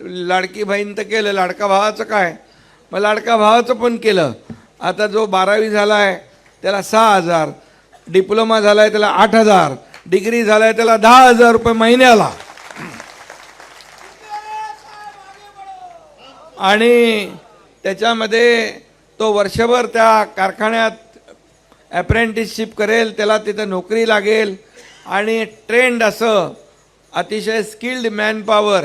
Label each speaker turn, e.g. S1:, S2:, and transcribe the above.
S1: लाडकी बहीण तर केलं लाडका भावाचं काय? मग लाडका भावाचं पण केलं. आता जो बारावी झाला आहे त्याला सहा हजार. डिप्लोमा झाला आहे त्याला आठ हजार. डिग्री झाला आहे त्याला दहा हजार रुपये महिन्याला. आणि त्याच्यामध्ये तो वर्षभर त्या कारखान्यात ॲप्रेंटिसशिप करेल त्याला तिथं नोकरी लागेल. आणि ट्रेंड असं अतिशय स्किल्ड मॅनपॉवर